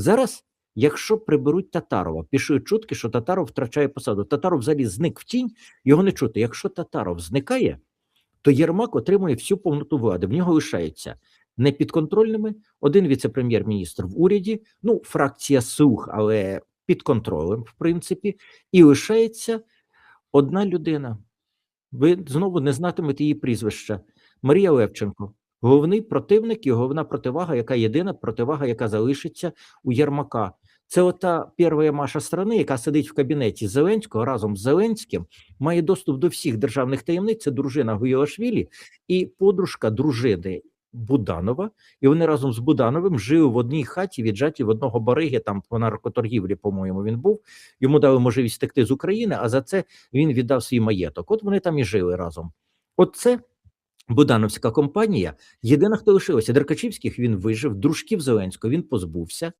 Зараз, якщо приберуть Татарова, пішли чутки, що Татаров втрачає посаду. Татаров взагалі зник в тінь, його не чути. Якщо Татаров зникає, то Єрмак отримує всю повноту влади. В нього лишається непідконтрольними один віце-прем'єр-міністр в уряді, ну, фракція слух, але під контролем, в принципі, і лишається одна людина. Ви знову не знатимете її прізвища. Марія Левченко, головний противник і головна противага, яка єдина противага, яка залишиться у Єрмака. Це ота перша Маша страни, яка сидить в кабінеті Зеленського разом з Зеленським, має доступ до всіх державних таємниць. Це дружина Гуєлашвілі і подружка дружини Буданова. І вони разом з Будановим жили в одній хаті, віджаті в одного бариги. Там по наркоторгівлі, по-моєму, він був. Йому дали можливість втекти з України, а за це він віддав свій маєток. От вони там і жили разом. От це Будановська компанія. Єдина, хто лишилася Деркачівських, він вижив, дружків Зеленського він позбувся.